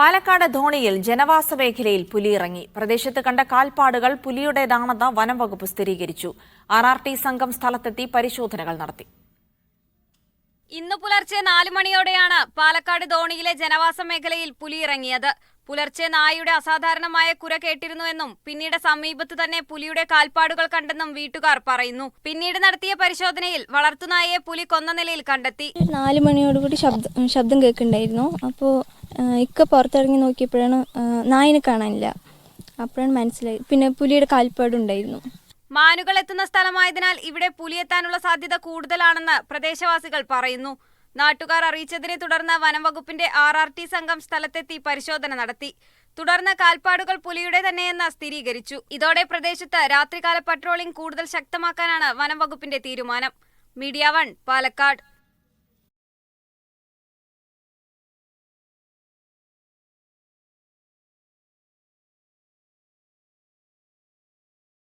പാലക്കാട് ധോണിയിൽ ജനവാസ മേഖലയിൽ പുലിയിറങ്ങി. പ്രദേശത്ത് കണ്ട കാൽപ്പാടുകൾ പുലിയുടേതാണെന്ന് വനം വകുപ്പ് സ്ഥിരീകരിച്ചു. ആർ ആർ ടി സംഘം സ്ഥലത്തെത്തി പരിശോധനകൾ നടത്തി. ഇന്ന് പുലർച്ചെ നാലു മണിയോടെയാണ് പാലക്കാട് ധോണിയിലെ ജനവാസ മേഖലയിൽ പുലിയിറങ്ങിയത്. പുലർച്ചെ നായയുടെ അസാധാരണമായ കുര കേട്ടിരുന്നുവെന്നും പിന്നീട് സമീപത്ത് തന്നെ പുലിയുടെ കാൽപ്പാടുകൾ കണ്ടെന്നും വീട്ടുകാർ പറയുന്നു. പിന്നീട് നടത്തിയ പരിശോധനയിൽ വളർത്തുനായയെ പുലി കൊന്ന നിലയിൽ കണ്ടെത്തി. നാല് മണിയോടുകൂടി ശബ്ദം ശബ്ദം കേൾക്കുന്നുണ്ടായിരുന്നു. അപ്പോൾ ഇക്ക പുറത്തിറങ്ങി നോക്കിയപ്പോഴാണ് നായനെ കാണാനില്ല. അപ്പോഴാണ് മനസ്സിലായി. പിന്നെ പുലിയുടെ കാൽപ്പാടുണ്ടായിരുന്നു മാനുകൾ എത്തുന്ന സ്ഥലമായതിനാൽ ഇവിടെ പുലിയെത്താനുള്ള സാധ്യത കൂടുതലാണെന്ന് പ്രദേശവാസികൾ പറയുന്നു. നാട്ടുകാർ അറിയിച്ചതിനെ തുടർന്ന് വനംവകുപ്പിന്റെ ആർ ആർ ടി സംഘം സ്ഥലത്തെത്തി പരിശോധന നടത്തി. തുടർന്ന് കാൽപ്പാടുകൾ പുലിയുടെ തന്നെയെന്ന് സ്ഥിരീകരിച്ചു. ഇതോടെ പ്രദേശത്ത് രാത്രികാല പട്രോളിംഗ് കൂടുതൽ ശക്തമാക്കാനാണ് വനംവകുപ്പിന്റെ തീരുമാനം. Media one Palakkad.